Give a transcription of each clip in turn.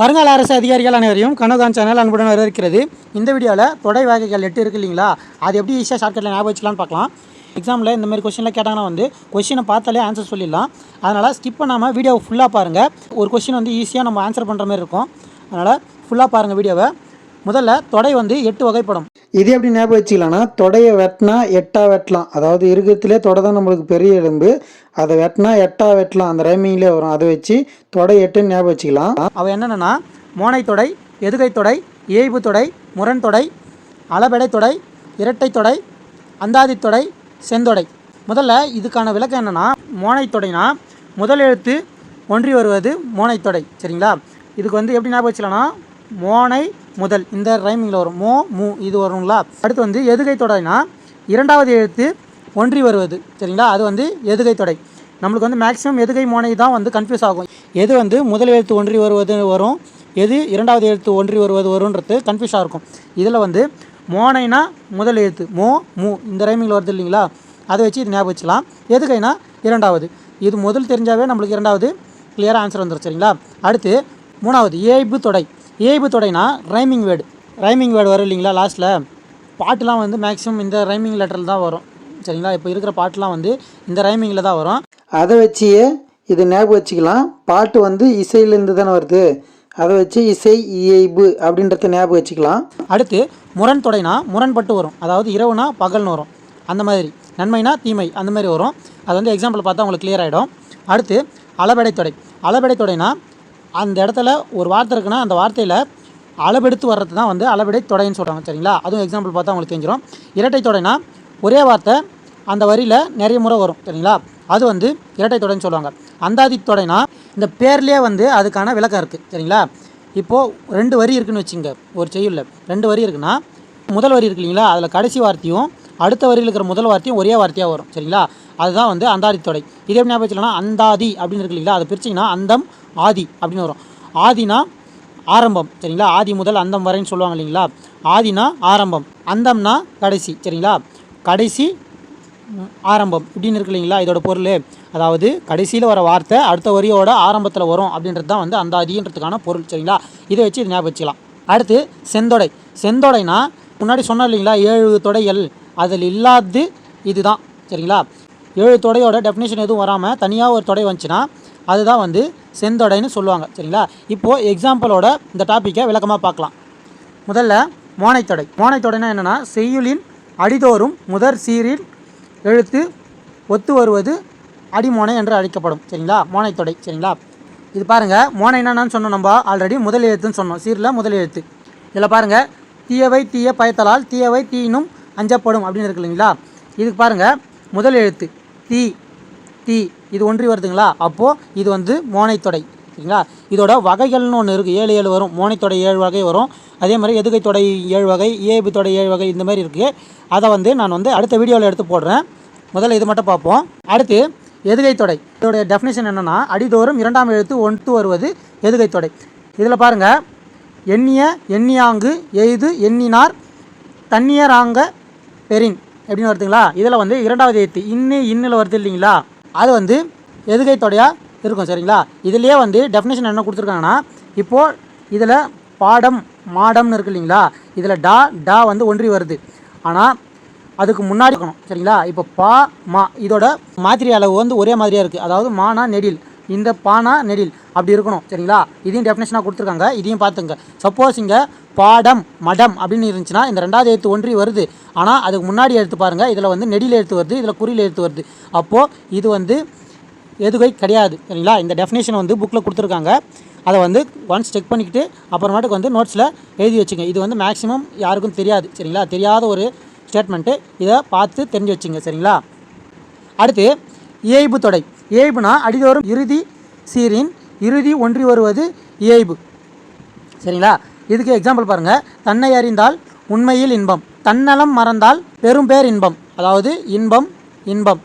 வருங்கால அரசு அதிகாரிகள் அனைவரையும் கனகான் சேனல் அன்புடன் வரவேற்கிறது. இந்த வீடியோவில் தொடை வகைகள் எட்டு இருக்கு இல்லைங்களா? அது எப்படி ஈஸியாக ஷார்ட்கட்டில் ஞாபகம் வச்சுக்கலாம்னு பார்க்கலாம். எக்ஸாமில் இந்த மாதிரி கொஸ்டினில் கேட்டாங்கன்னா வந்து கொஸ்டினை பார்த்தாலே ஆன்சர் சொல்லிடலாம். அதனால் ஸ்கிப் பண்ணாமல் வீடியோவை ஃபுல்லாக பாருங்கள் ஒரு கொஸ்டின் வந்து ஈஸியாக நம்ம ஆன்சர் பண்ணுற மாதிரி இருக்கும். அதனால் ஃபுல்லாக பாருங்கள் வீடியோவை முதல்ல தொடை வந்து எட்டு வகைப்படும். இது எப்படி ஞாபகம் வச்சுக்கலாம்னா தொடையை வெட்டினா எட்டா வெட்டலாம். அதாவது இருக்கிறதுலே தொடை தான் நம்மளுக்கு பெரிய எலும்பு. அதை வெட்டினா எட்டா வெட்டலாம். அந்த ரைமிங்லேயே வரும். அதை வச்சு தொடை எட்டுன்னு ஞாபகம் வச்சுக்கலாம். அவை என்னென்னா மோனை தொடை எதுகை தொடை ஏய்பு தொடை முரண் தொடை அளபெடை தொடை இரட்டை தொடை அந்தாதி தொடை செந்தொடை. முதல்ல இதுக்கான விளக்கம் என்னென்னா மோனை தொடைனா முதல் எழுத்து ஒன்றி வருவது மோனை தொடை. சரிங்களா? இதுக்கு வந்து எப்படி ஞாபகம் வச்சுக்கலாம்னா மோனை முதல். இந்த ரைமிங்கில் வரும். மோ மு இது வருங்களா அடுத்து வந்து எதுகை தொடர்னா இரண்டாவது எழுத்து ஒன்றி வருவது. சரிங்களா? அது வந்து எதுகை தொடை. நம்மளுக்கு வந்து மேக்ஸிமம் எதுகை மோனை தான் வந்து கன்ஃபியூஸ் ஆகும். எது வந்து முதல் எழுத்து ஒன்றி வருவது வரும்? எது இரண்டாவது எழுத்து ஒன்றி வருவது வரும்ன்றது கன்ஃபியூஸாக இருக்கும். இதில் வந்து மோனைனா முதல் எழுத்து. மோ மு இந்த ரைமிங்கில் வருது இல்லைங்களா? அதை வச்சு இது ஞாபகம் வச்சுக்கலாம். எதுகைனா இரண்டாவது. இது முதல் தெரிஞ்சாவே நம்மளுக்கு இரண்டாவது கிளியராக ஆன்சர் வந்துடும் சரிங்களா? அடுத்து மூணாவது. ஏய்பு தொடை. ஏய்பு தொடைனா ரைமிங் வேர்டு ரைமிங் வேர்டு வரும் இல்லைங்களா லாஸ்ட்டில் பாட்டுலாம் வந்து மேக்ஸிமம் இந்த ரைமிங் லெட்டரில் தான் வரும். சரிங்களா? இப்போ இருக்கிற பாட்டுலாம் வந்து இந்த ரைமிங்கில் தான் வரும். அதை வச்சியே இது ஞாபகம் வச்சுக்கலாம். பாட்டு வந்து இசையிலேருந்து தானே வருது. அதை வச்சு இசை இயைபு அப்படின்றத ஞாபகம் வச்சுக்கலாம். அடுத்து முரண் தொடைனா முரண்பட்டு வரும். அதாவது இரவுனா பகல்னு வரும். அந்த மாதிரி. நன்மைனா தீமை. அந்த மாதிரி வரும். அது வந்து எக்ஸாம்பிள் பார்த்தா உங்களுக்கு clear ஆகிடும் அடுத்து அளபெடை தொடை அளபெடை தொடைனா அந்த இடத்துல ஒரு வார்த்தை இருக்குன்னா அந்த வார்த்தையில் அளவெடுத்து வர்றது தான் வந்து அளபெடை தொடைன்னு சொல்கிறாங்க சரிங்களா? அதுவும் எக்ஸாம்பிள் பார்த்தா உங்களுக்கு தெரிஞ்சிடும் இரட்டை தொடைனா ஒரே வார்த்தை அந்த வரியில் நிறைய முறை வரும் சரிங்களா? அது வந்து இரட்டை தொடைன்னு சொல்லுவாங்க. அந்தாதி தொடைனா இந்த பேர்லேயே வந்து அதுக்கான விளக்கம் இருக்குது சரிங்களா? இப்போது ரெண்டு வரி இருக்குன்னு வச்சுங்க ஒரு செய்யுள்ள ரெண்டு வரி இருக்குன்னா முதல் வரி இருக்கு இல்லைங்களா? அதில் கடைசி வார்த்தையும் அடுத்த வரியில் இருக்கிற முதல் வார்த்தையும் ஒரே வார்த்தையாக வரும் சரிங்களா? அதுதான் வந்து அந்தாதி தொடை. இதே ஞாபகம் வச்சுக்கலாம்னா அந்தாதி அப்படின்னு இருக்கு இல்லைங்களா? அதை பிரிச்சிங்கன்னா அந்தம் ஆதி அப்படின்னு வரும். ஆதினா ஆரம்பம் சரிங்களா? ஆதி முதல் அந்தம் வரைன்னு சொல்லுவாங்க இல்லைங்களா? ஆதினா ஆரம்பம் அந்தம்னா கடைசி சரிங்களா? கடைசி ஆரம்பம் இப்படின்னு இருக்கு இல்லைங்களா? இதோட பொருள். அதாவது கடைசியில் வர வார்த்தை அடுத்த வரியோட ஆரம்பத்தில் வரும் அப்படின்றது தான் வந்து அந்த அதின்றதுக்கான பொருள் சரிங்களா? இதை வச்சு இது ஞாபகம் வச்சுக்கலாம். அடுத்து செந்தொடை. செந்தொடைனா முன்னாடி சொன்னோம் இல்லைங்களா? ஏழு தொடைகள். அதில் இல்லாதது இதுதான் சரிங்களா? ஏழு தொடையோட டெஃபினேஷன் எதுவும் வராமல் தனியாக ஒரு தொடை வந்துச்சுன்னா அதுதான் வந்து செந்தொடைன்னு சொல்லுவாங்க சரிங்களா? இப்போது எக்ஸாம்பிளோட இந்த டாப்பிக்கை விளக்கமாக பார்க்கலாம். முதல்ல மோனைத்தொடை மோனைத்தொடைனா என்னென்னா செய்யுளின் அடிதோறும் முதற் சீரில் எழுத்து ஒத்து வருவது அடிமோனை என்று அழைக்கப்படும் சரிங்களா? மோனைத்தொடை சரிங்களா? இது பாருங்கள் மோனை என்னென்னு சொன்னோம் நம்ம ஆல்ரெடி முதல் எழுத்துன்னு சொன்னோம் சீரில் முதல் எழுத்து. இதில் பாருங்கள் தீயவை தீய பயத்தலால் தீயவை தீயினும் அஞ்சப்படும் அப்படின்னு இருக்கு இல்லைங்களா? இதுக்கு பாருங்கள் முதல் எழுத்து தீ தீ. இது ஒன்றி வருதுங்களா? அப்போது இது வந்து மோனைத்தொடை சரிங்களா? இதோட வகைகள்னு ஒன்று இருக்குது ஏழு ஏழு வரும். மோனைத்தொடை ஏழு வகை வரும். அதே மாதிரி எதுகை தொடை ஏழு வகை ஏபி தொடை ஏழு வகை இந்த மாதிரி இருக்குது அதை வந்து நான் வந்து அடுத்த வீடியோவில் எடுத்து போடுறேன். முதல்ல இது மட்டும் பார்ப்போம். அடுத்து எதுகை தொடை. இதோடைய டெஃபினேஷன் என்னென்னா அடிதோறும் இரண்டாம் எழுத்து ஒன்று வருவது எதுகை தொடை. இதில் பாருங்கள் எண்ணிய எண்ணியாங்கு எய்து எண்ணினார் தண்ணியராங்க பெரின். எப்படின்னு வருதுங்களா? இதில் வந்து இரண்டாவது எழுத்து. இன்னு இன்னில் வருது இல்லைங்களா? அது வந்து எதுகை தொடையாக இருக்கும் சரிங்களா? இதுலேயே வந்து டெஃபினேஷன் என்ன கொடுத்துருக்காங்கன்னா இப்போது இதில் பாடம் மாடம்னு இருக்கு இல்லைங்களா? இதில் டா டா வந்து ஒன்றி வருது. ஆனால் அதுக்கு முன்னாடி இருக்கணும் சரிங்களா? இப்போ பா மா இதோட மாதிரி அளவு வந்து ஒரே மாதிரியாக இருக்குது அதாவது மானா நெடில். இந்த பானா நெடில். அப்படி இருக்கணும் சரிங்களா? இதையும் டெஃபினேஷனாக கொடுத்துருக்காங்க. இதையும் பார்த்துங்க. சப்போஸ் இங்கே பாடம் மடம் அப்படின்னு இருந்துச்சுன்னா இந்த ரெண்டாவது எழுத்து ஒன்றி வருது. ஆனால் அதுக்கு முன்னாடி எடுத்து பாருங்கள் இதில் வந்து நெடியில் எழுத்து வருது இதில் குறியில் எழுத்து வருது. அப்போது இது வந்து எதுகை கிடையாது சரிங்களா? இந்த டெஃபினேஷன் வந்து புக்கில் கொடுத்துருக்காங்க. அதை வந்து ஒன்ஸ் செக் பண்ணிக்கிட்டு அப்புறமேட்டுக்கு வந்து நோட்ஸில் எழுதி வச்சுங்க. இது வந்து மேக்ஸிமம் யாருக்கும் தெரியாது சரிங்களா? தெரியாத ஒரு ஸ்டேட்மெண்ட்டு இதை பார்த்து தெரிஞ்சு வச்சுங்க சரிங்களா? அடுத்து இயைபு தொடை. இயைபுனா அடிதோறும் இறுதி சீரின் இறுதி ஒன்றி வருவது இயைபு. சரிங்களா? இதுக்கு எக்ஸாம்பிள் பாருங்கள் தன்னை அறிந்தால் உண்மையில் இன்பம். தன்னலம் மறந்தால் பெரும் பேர் இன்பம். அதாவது இன்பம் இன்பம்.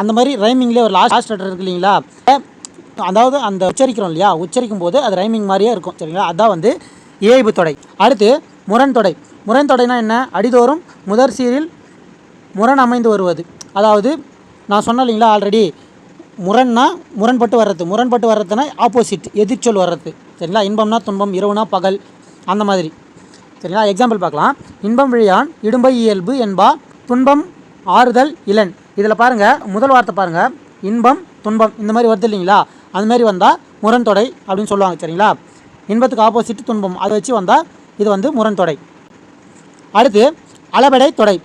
அந்த மாதிரி ரைமிங்லேயே ஒரு லாஸ்ட் லெட்டர் இருக்கு இல்லைங்களா? அதாவது அந்த உச்சரிக்கிறோம் இல்லையா? உச்சரிக்கும் போது அது ரைமிங் மாதிரியே இருக்கும். சரிங்களா? அதான் வந்து இயைபு தொடை. அடுத்து முரண் தொடை. முரண் தொடைனா என்ன? அடிதோறும் முதற் சீரில் முரண் அமைந்து வருவது. அதாவது நான் சொன்னேன் இல்லைங்களா ஆல்ரெடி முரண்னா முரண்பட்டு வர்றது முரண்பட்டு வர்றதுனா ஆப்போசிட் எதிர்ச்சொல் வர்றது. சரிங்களா? இன்பம்னா துன்பம் இரவுனா பகல் அந்த மாதிரி. சரிங்களா? எக்ஸாம்பிள் பார்க்கலாம். இன்பம் விழியான் இடும்பை இயல்பு என்பா துன்பம் ஆறுதல் இளன் இதில் பாருங்கள் முதல் வார்த்தை பாருங்கள் இன்பம் துன்பம் இந்த மாதிரி வருது இல்லைங்களா? அந்த மாதிரி வந்தால் முரண்தொடை அப்படின்னு சொல்லுவாங்க சரிங்களா? இன்பத்துக்கு ஆப்போசிட் துன்பம். அதை வச்சு வந்தால் இது வந்து முரண்தொடை. அடுத்து அளபடை தொடை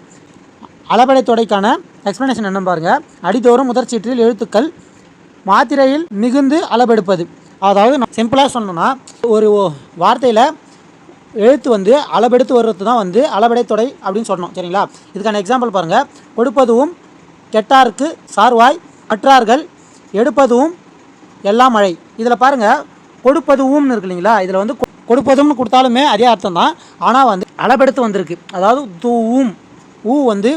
அளபடை தொடைக்கான எக்ஸ்ப்ளனேஷன் என்னன்னு பாருங்கள் அடித்தோறும் முதற்சீற்றில் எழுத்துக்கள் மாத்திரையில் மிகுந்து அளபெடுப்பது அதாவது சிம்பிளாக சொன்னோன்னா ஒரு வார்த்தையில் எழுத்து வந்து அளபெடுத்து வர்றது தான் வந்து அளபடை தொடை அப்படின்னு சொல்லணும். சரிங்களா? இதுக்கான எக்ஸாம்பிள் பாருங்கள் கொடுப்பதுவும் கெட்டார்க்கு சார்வாய் அற்றார்கள் எடுப்பதும் எல்லாம் மழை இதில் பாருங்கள் கொடுப்பதுவும்னு இருக்கு இல்லைங்களா? இதில் வந்து கொ- கொடுப்பதும்னு கொடுத்தாலுமே அதே அர்த்தம் தான். ஆனால் வந்து அளபெடுத்து வந்திருக்கு. அதாவது தூவும் ஊ வந்து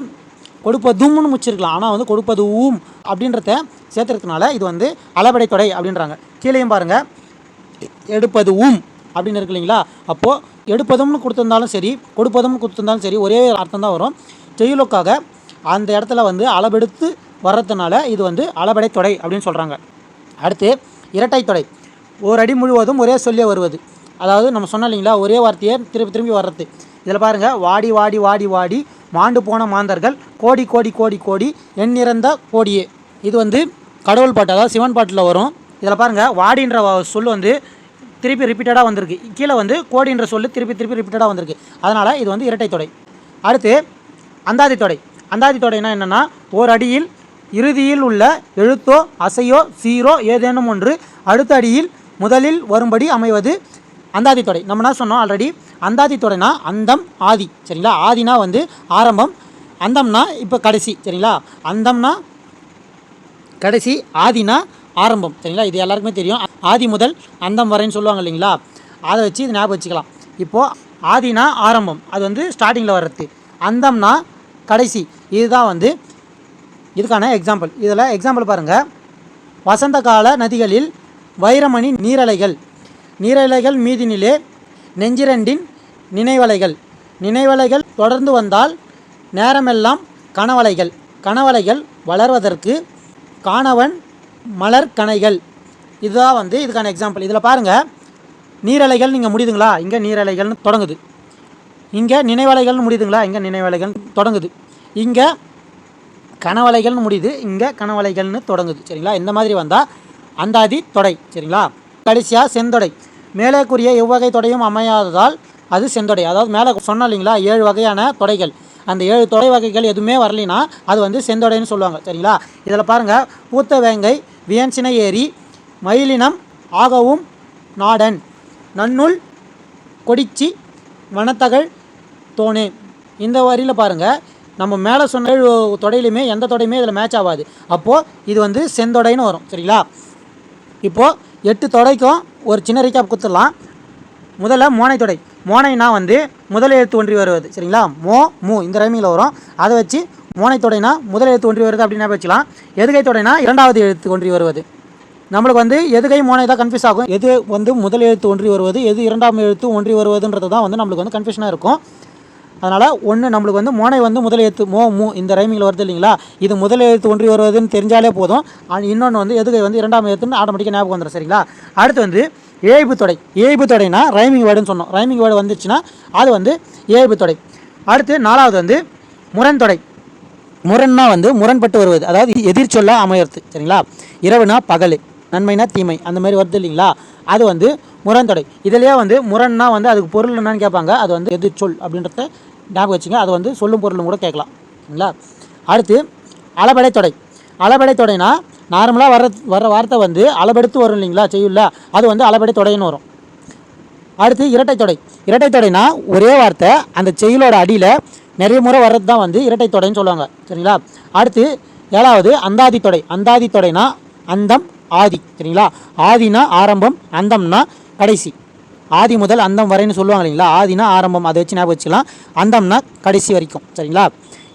கொடுப்பதும்னு முச்சிருக்கலாம். ஆனால் வந்து கொடுப்பது ஊம் அப்படின்றத சேர்த்துறதுனால இது வந்து அளபடை தொடை அப்படின்றாங்க. கீழேயும் பாருங்கள் எடுப்பது ஊம் அப்படின்னு இருக்கு இல்லைங்களா? அப்போது எடுப்பதும்னு கொடுத்துருந்தாலும் சரி கொடுப்பதும்னு கொடுத்துருந்தாலும் சரி ஒரே அர்த்தம் தான் வரும். செய்யுளுக்காக அந்த இடத்துல வந்து அளபெடுத்து வர்றதுனால இது வந்து அளபடை தொடை அப்படின்னு சொல்கிறாங்க அடுத்து இரட்டை தொடை ஒரு அடி முழுவதும் ஒரே சொல்லியே வருவது. அதாவது நம்ம சொன்னோம் இல்லைங்களா ஒரே வார்த்தையை திருப்பி திரும்பி வர்றது. இதில் பாருங்கள் வாடி வாடி வாடி வாடி மாண்டு போன மாந்தர்கள் கோடி கோடி கோடி கோடி எண்ணிறந்த கோடியே. இது வந்து கடவுள் பாட்டு அதாவது சிவன் பாட்டில் வரும். இதில் பாருங்கள் வாடின்ற சொல் வந்து திருப்பி ரிப்பீட்டடாக வந்திருக்கு. கீழே வந்து கோடின்ற சொல்லு திருப்பி திருப்பி ரிப்பீட்டடாக வந்திருக்கு. அதனால் இது வந்து இரட்டை தொடை. அடுத்து அந்தாதி தொடை. அந்தாதி தொடைனா என்னென்னா ஓர் அடியில் இறுதியில் உள்ள எழுத்தோ அசையோ சீரோ ஏதேனும் ஒன்று அடுத்த அடியில் முதலில் வரும்படி அமைவது அந்தாதி தொடை. நம்ம என்ன சொன்னோம் ஆல்ரெடி அந்தாதி தொடைனா அந்தம் ஆதி. சரிங்களா? ஆதினா வந்து ஆரம்பம் அந்தம்னா இப்போ கடைசி. சரிங்களா? அந்தம்னா கடைசி ஆதினா ஆரம்பம். சரிங்களா? இது எல்லாருக்குமே தெரியும். ஆதி முதல் அந்தம் வரைன்னு சொல்லுவாங்க இல்லைங்களா? அதை வச்சு இது ஞாபகம் வச்சுக்கலாம். இப்போது ஆதினா ஆரம்பம். அது வந்து ஸ்டார்டிங்கில் வர்றது. அந்தம்னா கடைசி. இதுதான் வந்து இதுக்கான எக்ஸாம்பிள் இதில் எக்ஸாம்பிள் பாருங்கள் வசந்த கால நதிகளில் வைரமணி நீரலைகள். நீரலைகள் மீதினிலே நெஞ்சிரண்டின் நினைவலைகள். நினைவலைகள் தொடர்ந்து வந்தால் நேரமெல்லாம் கணவலைகள் கணவலைகள் வளர்வதற்கு காணவன் மலர் கணைகள் இதுதான் வந்து இதுக்கான எக்ஸாம்பிள் இதில் பாருங்கள் நீரலைகள் நீங்கள் முடியுதுங்களா? இங்கே நீரலைகள்னு தொடங்குது. இங்கே நினைவலைகள்னு முடியுதுங்களா? இங்கே நினைவலைகள் தொடங்குது. இங்கே கனவலைகள்னு முடியுது. இங்கே கனவலைகள்னு தொடங்குது. சரிங்களா? இந்த மாதிரி வந்தால் அந்தாதி தொடை. சரிங்களா? கடைசியாக செந்தொடை. மேலே கூறிய எவ்வகை தொடையும் அமையாததால் அது செந்தொடை. அதாவது மேலே சொன்னோம் இல்லைங்களா ஏழு வகையான தொடைகள். அந்த ஏழு தொடை வகைகள் எதுவுமே வரலினா அது வந்து செந்தொடைன்னு சொல்லுவாங்க. சரிங்களா? இதில் பாருங்கள் பூத்த வேங்கை வியன்சினை ஏரி மயிலினம் ஆகவும் நாடன் நன்னுள் கொடிச்சி வனத்தகழ் தோணே இந்த வரியில் பாருங்கள் நம்ம மேலே சொன்ன ஏழு தொடையிலுமே எந்த தொடையுமே இதில் மேட்ச் ஆகாது. அப்போது இது வந்து செந்தொடைன்னு வரும். சரிங்களா? இப்போது எட்டு தொடைக்கும் ஒரு சின்ன ரீக்காப் கொடுத்துடலாம். முதல்ல மோனை தொடை. மோனைனா வந்து முதல் எழுத்து ஒன்றி வருவது. சரிங்களா? மோ மு இந்த ரைமிங்கில் வரும். அதை வச்சு மோனை தொடைனா முதல் எழுத்து ஒன்றி வருது அப்படின்னு ஞாபகம் வச்சுக்கலாம். எதுகை தொடைனா இரண்டாவது எழுத்து ஒன்றி வருவது. நம்மளுக்கு வந்து எதுகை மோனை தான் கன்ஃபியூஸ் ஆகும். எது வந்து முதல் எழுத்து ஒன்றி வருவது எது இரண்டாம் எழுத்து ஒன்றி வருவதுன்றது தான் வந்து நம்மளுக்கு வந்து கன்ஃபியூஷனாக இருக்கும். அதனால் ஒன்று நம்மளுக்கு வந்து மோனை வந்து முதல் எழுத்து மோ மு இந்த ரைமிங்கில் வருது இல்லைங்களா? இது முதல் எழுத்து ஒன்றி வருவதுன்னு தெரிஞ்சாலே போதும். இன்னொன்று வந்து எதுகை வந்து இரண்டாம் எழுத்துன்னு ஆட்டோமேட்டிக்காக ஞாபகம் வந்துடும் சரிங்களா? அடுத்து வந்து ஏய்பு தொடை. ஏய்பு தொடைனா ரைமிங் வேர்டுன்னு சொன்னோம். ரைமிங் வேர்டு வந்துச்சுன்னா அது வந்து ஏய்பு தொடை. அடுத்து நாலாவது வந்து முரண் தொடை. முரண்னா வந்து முரண்பட்டு வருவது. அதாவது எதிர்ச்சொல்லாக அமையறது சரிங்களா? இரவுனா பகல். நன்மைனா தீமை. அந்த மாதிரி வருது இல்லைங்களா? அது வந்து முரண்தொடை. இதுலேயே வந்து முரண்னா வந்து அதுக்கு பொருள் என்னன்னு கேட்பாங்க. அது வந்து எது சொல் அப்படின்றத ஞாபகம் வச்சுங்க. அது வந்து சொல்லும் பொருளும் கூட கேட்கலாம். சரிங்களா? அடுத்து அளபடை தொடை அளபடை தொடைனா நார்மலாக வர வர வார்த்தை வந்து அளபெடுத்து வரும் இல்லைங்களா? செய்யுள்ள அது வந்து அளபடை தொடைன்னு வரும். அடுத்து இரட்டை தொடை இரட்டை தொடைனா ஒரே வார்த்தை அந்த செயலோட அடியில் நிறைய முறை வர்றது தான் வந்து இரட்டை தொடைன்னு சொல்லுவாங்க. சரிங்களா? அடுத்து ஏழாவது அந்தாதி தொடை அந்தாதி தொடைனா அந்தம் ஆதி சரிங்களா? ஆதினா ஆரம்பம் அந்தம்னா கடைசி. ஆதி முதல் அந்தம் வரைன்னு சொல்லுவாங்க இல்லைங்களா? ஆதினா ஆரம்பம் அதை வச்சு ஞாபகம் வச்சுக்கலாம். அந்தம்னா கடைசி வரைக்கும் சரிங்களா?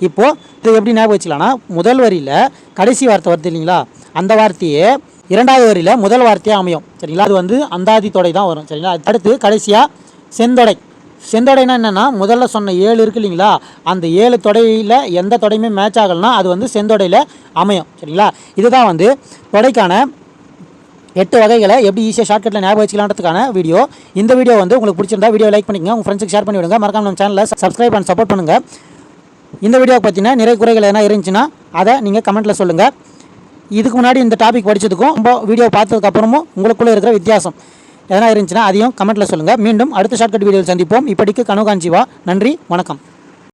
இப்போது இது எப்படி ஞாபகம் வச்சுக்கலாம்னா முதல் வரியில் கடைசி வார்த்தை வருது இல்லைங்களா? அந்த வார்த்தையே இரண்டாவது வரியில் முதல் வார்த்தையாக அமையும் சரிங்களா? அது வந்து அந்தாதி தொடை தான் வரும் சரிங்களா? அடுத்து கடைசியாக செந்தொடை. செந்தொடைனா என்னென்னா முதல்ல சொன்ன ஏழு இருக்கு இல்லைங்களா? அந்த ஏழு தொடையில் எந்த தொடையுமே மேட்ச் ஆகலைன்னா அது வந்து செந்தொடையில் அமையும் சரிங்களா? இதுதான் வந்து தொடைக்கான எட்டு வகைகளை எப்படி ஈஸியாக ஷார்ட்கட்டில் ஞாபகம் வச்சுக்கலான்றதுக்கான வீடியோ இந்த வீடியோ வந்து உங்களுக்கு பிடிச்சிருந்தா வீடியோ லைக் பண்ணிக்கங்க. உங்கள் ஃப்ரெண்ட்ஸுக்கு ஷேர் பண்ணி விடுங்க. மறக்காம நம்ம சேனலை சப்ஸ்கிரைப் அண்ட் சப்போர்ட் பண்ணுங்கள் இந்த வீடியோவை பற்றின நிறைய குறைகள் எதனா இருந்துச்சுன்னா அதை நீங்கள் கமெண்ட்டில் சொல்லுங்கள் இதுக்கு முன்னாடி இந்த டாபிக் படித்ததுக்கும் ரொம்ப வீடியோ பார்த்ததுக்கப்புறமும் உங்களுக்குள்ளே இருக்கிற வித்தியாசம் எதனா இருந்துச்சுன்னா அதையும் கமெண்ட்டில் சொல்லுங்கள் மீண்டும் அடுத்த ஷார்ட்கட் வீடியோவில் சந்திப்போம். இப்படிக்கு கனு காஞ்சிவா நன்றி. வணக்கம்.